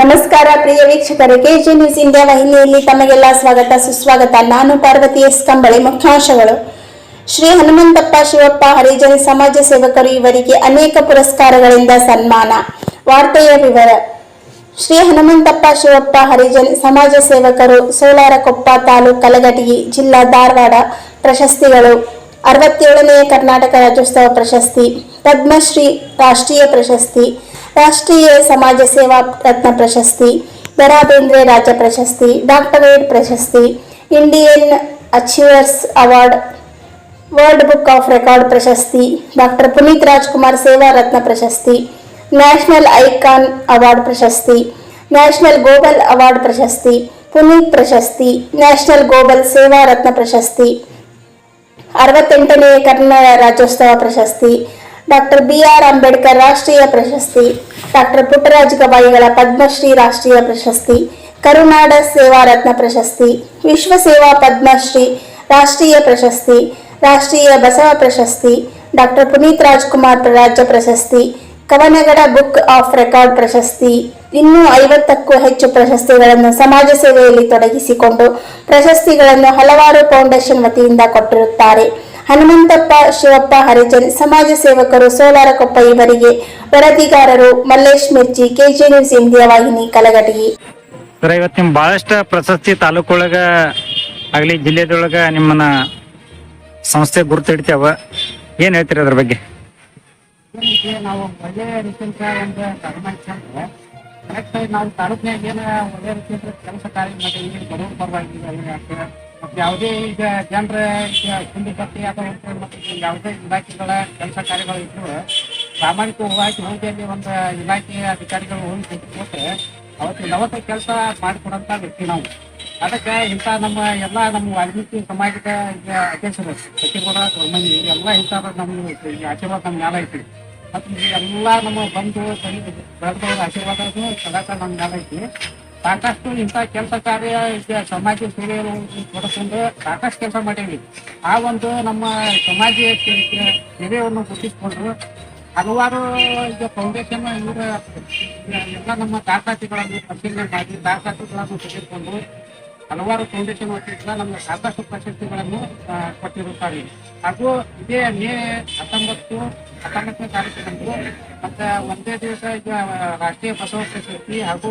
ನಮಸ್ಕಾರ ಪ್ರಿಯ ವೀಕ್ಷಕರೇ KG news India ವಾಹಿನಿಯಲ್ಲಿ ತಮಗೆಲ್ಲ ಸ್ವಾಗತ, ಸುಸ್ವಾಗತ. ನಾನು ಪಾರ್ವತಿ ಎಸ್ ಕಂಬಳಿ, ಮುಖ್ಯಾಂಶಗಳು. ಶ್ರೀ ಹನುಮಂತಪ್ಪ ಶಿವಪ್ಪ ಹರಿಜನ ಸಮಾಜ ಸೇವಕರು ಇವರಿಗೆ ಅನೇಕ ಪುರಸ್ಕಾರಗಳಿಂದ ಸನ್ಮಾನ. ವಾರ್ತೆಯ ವಿವರ. ಶ್ರೀ ಹನುಮಂತಪ್ಪ ಶಿವಪ್ಪ ಹರಿಜನ್ ಸಮಾಜ ಸೇವಕರು ಸೋಲಾರಕೊಪ್ಪ ತಾಲೂಕು ಕಲಘಟಗಿ ಜಿಲ್ಲಾ ಧಾರವಾಡ ಪ್ರಶಸ್ತಿಗಳು. ಅರವತ್ತೇಳನೆಯ ಕರ್ನಾಟಕ ರಾಜ್ಯೋತ್ಸವ ಪ್ರಶಸ್ತಿ. ಪದ್ಮಶ್ರೀ ರಾಷ್ಟ್ರೀಯ ಪ್ರಶಸ್ತಿ. ರಾಷ್ಟ್ರೀಯ ಸಮಾಜ ಸೇವಾ ರತ್ನ ಪ್ರಶಸ್ತಿ ದರಾ ಬೇಂದ್ರೆ ರಾಜ್ಯ ಪ್ರಶಸ್ತಿ ಡಾಕ್ಟರೇಟ್ ಪ್ರಶಸ್ತಿ Indian achievers award world book of record ಪ್ರಶಸ್ತಿ ಡಾಕ್ಟರ್ ಪುನೀತ್ ರಾಜ್ಕುಮಾರ್ ಸೇವಾ ರತ್ನ ಪ್ರಶಸ್ತಿ ನ್ಯಾಷನಲ್ ಐಕಾನ್ ಅವಾರ್ಡ್ ಪ್ರಶಸ್ತಿ ನ್ಯಾಷನಲ್ ಗೋಬಲ್ ಅವಾರ್ಡ್ ಪ್ರಶಸ್ತಿ ಪುನೀತ್ ಪ್ರಶಸ್ತಿ ನ್ಯಾಷನಲ್ ಗೋಬಲ್ ಸೇವಾ ರತ್ನ ಪ್ರಶಸ್ತಿ ಅರವತ್ತೆಂಟನೇ ಕನ್ನಡ ರಾಜ್ಯೋತ್ಸವ ಪ್ರಶಸ್ತಿ ಡಾಕ್ಟರ್ ಬಿ ಆರ್ ಅಂಬೇಡ್ಕರ್ ರಾಷ್ಟ್ರೀಯ ಪ್ರಶಸ್ತಿ ಡಾಕ್ಟರ್ ಪುಟ್ಟರಾಜ ಗವಾಯಿಗಳ ಪದ್ಮಶ್ರೀ ರಾಷ್ಟ್ರೀಯ ಪ್ರಶಸ್ತಿ, ಕರುನಾಡ ಸೇವಾ ರತ್ನ ಪ್ರಶಸ್ತಿ, ವಿಶ್ವ ಸೇವಾ ಪದ್ಮಶ್ರೀ ರಾಷ್ಟ್ರೀಯ ಪ್ರಶಸ್ತಿ, ರಾಷ್ಟ್ರೀಯ ಬಸವ ಪ್ರಶಸ್ತಿ, ಡಾಕ್ಟರ್ ಪುನೀತ್ ರಾಜ್ಕುಮಾರ್ ರಾಜ್ಯ ಪ್ರಶಸ್ತಿ, ಕವನಗಡ ಬುಕ್ ಆಫ್ ರೆಕಾರ್ಡ್ ಪ್ರಶಸ್ತಿ, ಇನ್ನೂ ಐವತ್ತಕ್ಕೂ ಹೆಚ್ಚು ಪ್ರಶಸ್ತಿಗಳನ್ನು ಸಮಾಜ ಸೇವೆಯಲ್ಲಿ ತೊಡಗಿಸಿಕೊಂಡು ಪ್ರಶಸ್ತಿಗಳನ್ನು ಹಲವಾರು ಫೌಂಡೇಶನ್ ವತಿಯಿಂದ ಕೊಟ್ಟಿರುತ್ತಾರೆ. ಹನುಮಂತಪ್ಪ ಶಿವಪ್ಪ ಹರಿಜನ್ ಸಮಾಜ ಸೇವಕರು ಸೋಲಾರಕೊಪ್ಪ ಇವರಿಗೆ ವರದಿಗಾರರು Mallesh Mirchi KG news India ವಾಹಿನಿ ಕಲಘಟಗಿ ಸರ್ ಇವತ್ತು ನಿಮ್ಮ ಭಾಳಷ್ಟು ಪ್ರಶಸ್ತಿ ತಾಲೂಕೊಳಗ ಆಗಲಿ ಜಿಲ್ಲೆದೊಳಗ ನಿಮ್ಮನ್ನ ಸಂಸ್ಥೆ ಗುರುತು ಹಿಡಿತೇವ ಏನು ಹೇಳ್ತೀರಿ ಅದ್ರ ಬಗ್ಗೆ? ನಾವು ಒಳ್ಳೆ ರೀತಿಯಿಂದ ಒಂದು ಕರೆಕ್ಟ್ ನಾವು ತಾಲೂಕಿನಾಗ ಏನು ಒಳ್ಳೆ ರೀತಿಯಿಂದ ಕೆಲಸ ಕಾರ್ಯ ಮಾಡಿ ಈಗ ಬಡವ್ರ ಪರವಾಗಿ ಆಗ್ತದೆ ಯಾವುದೇ ಈಗ ಜನರ ಕುಂದು ಪಟ್ಟಿ ಅಥವಾ ಯಾವುದೇ ಇಲಾಖೆಗಳ ಕೆಲಸ ಕಾರ್ಯಗಳು ಇದ್ರು ಪ್ರಾಮಾಣಿಕವಾಗಿ ಹೋಗಿ ಅಲ್ಲಿ ಒಂದು ಇಲಾಖೆಯ ಅಧಿಕಾರಿಗಳು ಹೋಗಿ ಕೊಟ್ಟರೆ ಅವತ್ತು ನವತೆ ಕೆಲಸ ಮಾಡಿಕೊಡಂತ ವ್ಯಕ್ತಿ ನಾವು. ಅದಕ್ಕೆ ಇಂಥ ನಮ್ಮ ಎಲ್ಲ ನಮ್ಮ ವಾಲ್ಮೀಕಿ ಸಮಾಜದ ಈಗ ಅಧ್ಯಕ್ಷರು ಸಚಿವರ ಮನಿ ಎಲ್ಲ ಇಂಥ ನಮ್ಮ ಈ ಆಶೀರ್ವಾದ ನಮ್ಮ ಮ್ಯಾಲ ಐತಿ. ಮತ್ತು ಎಲ್ಲ ನಮ್ಮ ಬಂಧು ಬೆಳೆದವರ ಆಶೀರ್ವಾದ ಸದಾಕಾಲ ನಮ್ಮ ಮ್ಯಾಲ ಐತಿ. ಸಾಕಷ್ಟು ಇಂಥ ಕೆಲಸ ಕಾರ್ಯ ಸಮಾಜ ಸೇವೆಯನ್ನು ತೊಡಕೊಂಡು ಸಾಕಷ್ಟು ಕೆಲಸ ಮಾಡೀವಿ ಆ ಒಂದು ನಮ್ಮ ಸಮಾಜ ಸೇವೆಯನ್ನು ಗುರುತಿಸಿಕೊಂಡು ಹಲವಾರು ಈಗ ಫೌಂಡೇಶನ್ ಇವರ ಎಲ್ಲ ನಮ್ಮ ದಾಖಲಾತಿಗಳನ್ನು ಪರಿಶೀಲನೆ ಮಾಡಿ ದಾಖಲಾತಿಗಳನ್ನು ತೆಗೆದುಕೊಂಡು ಹಲವಾರು ಫೌಂಡೇಶನ್ ವತಿಯಿಂದ ನಮಗೆ ಸಾಕಷ್ಟು ಪ್ರಶಸ್ತಿಗಳನ್ನು ಕೊಟ್ಟಿರುತ್ತಾರೆ. ಹಾಗೂ ಇದೇ ಮೇ ಹತ್ತೊಂಬತ್ತು, ಹತ್ತೊಂಬತ್ತನೇ ತಾರೀಕಿನಂದು ಮತ್ತೆ ಒಂದೇ ದಿವಸ ಈಗ ರಾಷ್ಟ್ರೀಯ ಬಸವ ಪ್ರಶಸ್ತಿ ಹಾಗೂ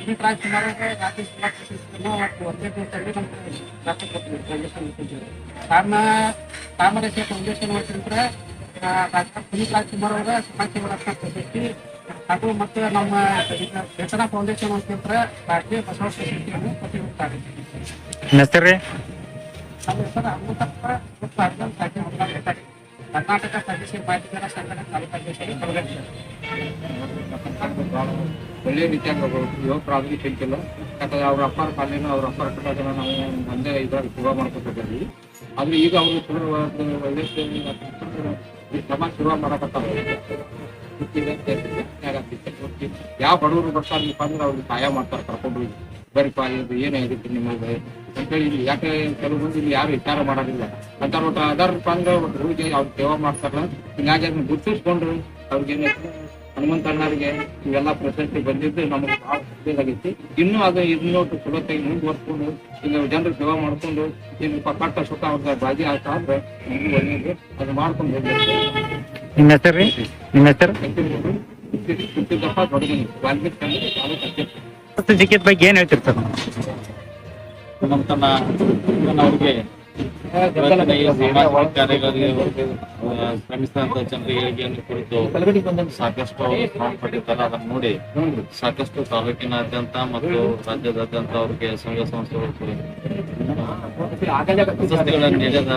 ಇಡೀ ಪುನೀತ್ ರಾಜ್ಕುಮಾರ್ ರಾಜ್ಯ ಸೇವಾ ಪ್ರಶಸ್ತಿಯನ್ನು ಮತ್ತು ಒಂದೇ ದಿವಸದಲ್ಲಿ ನಮಗೆ ರಾಷ್ಟ್ರ ವತಿಯಿಂದ ಕಾರಣ ತಾಮರೇಶ ಫೌಂಡೇಶನ್ ವತಿಯಿಂದ ಡಾಕ್ಟರ್ ಪುನೀತ್ ರಾಜ್ಕುಮಾರ್ ಅವರ ಪ್ರಶಸ್ತಿ ಹಾಗೂ ಮತ್ತು ನಮ್ಮ ಚೇತನ ಫೌಂಡೇಶನ್ ಮುಖಾಂತರ ರಾಷ್ಟ್ರೀಯ ಬಸವ ಸೊಸೈಟಿಯನ್ನು ಕೊಟ್ಟಿರುತ್ತಾರೆ ನಿಮ್ಮ ಹೆಸರು ನಮ್ಮ ಹೆಸರು ಅಮೃತಪ್ಪ ಮತ್ತು ಅರ್ಜುನ್ ಸಾಕಿ ಹೊಂದಾಣಿಕೆ. ಕರ್ನಾಟಕ ಪ್ರದೇಶ ಬಾಧಿತರ ಸಂಘಟನೆ ತಾಲೂಕಾಧ್ಯಕ್ಷರು ಕಲಗಟ್ಟಿ ಒಳ್ಳೆ ರೀತಿಯಾಗಿ ಯುವಕರಾಗಿ ಹೇಳ್ತಿಲ್ಲ ಯಾಕಂದ್ರೆ ಅವ್ರ ಅಪ್ಪರ ಕಾಲಿನ ಅವ್ರ ಅಪ್ಪರ ಕಟ್ಟಾಗ ನಾವು ಒಂದೇ ಇದ್ರಾಗ ಶುಭ ಮಾಡ್ಕೊತಿದ್ದೀವಿ ಆದ್ರೆ ಈಗ ಅವರು ಒಳ್ಳೆ ಸೇವೆ ಶುರು ಈ ಯಾವ ಬಡವರು ಬರ್ತಾರಪ್ಪ ಅಂದ್ರೆ ಅವ್ರಿಗೆ ಸಹಾಯ ಮಾಡ್ತಾರೆ, ಕರ್ಕೊಂಡು ಹೋಗಿ. ಬರೀಪ್ಪ ಇದು ಏನಾಗಿರುತ್ತೆ ನಿಮಗೆ ಅಂತೇಳಿ ಇಲ್ಲಿ ಯಾಕೆ ಕೆಲವು ಮಂದಿ ಇಲ್ಲಿ ಯಾರು ವಿಚಾರ ಮಾಡೋದಿಲ್ಲ. ಅಂತ ಒಟ್ಟು ಅದಾರಪ್ಪ ಅಂದ್ರೆ ಒಟ್ಟು ಹೋಗಿ ಅವ್ರು ಸೇವಾ ಮಾಡ್ತಾರ ಹಿಂಗಾಗಿ ಅದನ್ನ ಗುರುತಿಸ್ಕೊಂಡ್ರು. ಅವ್ರಿಗೆ ಹನುಮಂತ ಅಣ್ಣರಿಗೆ ಇವೆಲ್ಲ ಪ್ರಶಸ್ತಿ ಬಂದಿದ್ದು ನಮಗೆ ಬಹಳ ಖುಷಿಯಾಗೈತಿ ಇನ್ನೂ ಅದು ಇನ್ನೂ ಚಲೋತ್ತಾಗಿ ಮುಂದುವರ್ಸ್ಕೊಂಡು, ಈಗ ಜನರು ಸೇವಾ ಮಾಡ್ಕೊಂಡು ಇಲ್ಲಿ ಕಟ್ಟ ಸುಖ ಅವ್ರ ಬಾಜಿ ಆಗ್ತಾ ಅಂದ್ರೆ ಅದು ಮಾಡ್ಕೊಂಡು ನಿಮ್ಮ ಹೆಸರು ರೀ? ನಿಮ್ಮ ಹೆಸರು? ಸಿಕ್ಕಿದ ಬಗ್ಗೆ ಏನು ಹೇಳ್ತೀರಿ ನಮ್ಮ ತನ್ನ ಅವ್ರಿಗೆ ಶ್ರಮಿಸಿದಂತ ಏಳಿಗೆಯನ್ನು ಕುರಿತು ಸಾಕಷ್ಟು ಪಟ್ಟಿರ್ತಾರೆ ಅದನ್ನು ನೋಡಿ ಸಾಕಷ್ಟು ತಾಲೂಕಿನಾದ್ಯಂತ ಮತ್ತು ರಾಜ್ಯದಾದ್ಯಂತ ಅವರಿಗೆ ಸಂಘ ಸಂಸ್ಥೆಗಳು ನೀಡಿದ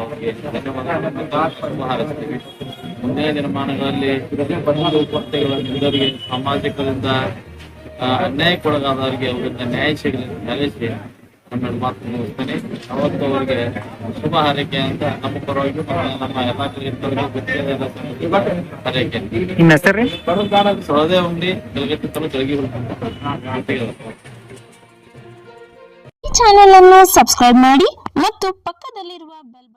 ಅವರಿಗೆ ಧನ್ಯವಾದಗಳನ್ನು ಹಾರಿಸ್ತೀವಿ. ಮುಂದಿನ ದಿನಮಾನಗಳಲ್ಲಿ ಸಾಮಾಜಿಕದಿಂದ ಅನ್ಯಾಯಕ್ಕೊಳಗಾದವರಿಗೆ ಅವರಿಂದ ನ್ಯಾಯ ಸಿಗಲಿ ನೆಲೆಸಿ ನಮ್ಮ ಮಾತು ಮುಗಿಸ್ತೇನೆ ಅವತ್ತು ಅವರಿಗೆ ಶುಭ ಹಾರೈಕೆ ಅಂತ ನಮ್ಮ ಪರವಾಗಿ ನಮ್ಮ- ಎಲ್ಲಾ ಹಾರೈಕೆ. ನಿಮ್ಮ ಹೆಸರು ಸೊಳದೆ ಉಂಡಿ ಬೆಳಗ್ಗೆ ಜಳಗಿ ಈ ಚಾನೆಲ್ ಅನ್ನು ಸಬ್ಸ್ಕ್ರೈಬ್ ಮಾಡಿ ಮತ್ತು ಪಕ್ಕದಲ್ಲಿರುವ ಬೆಲ್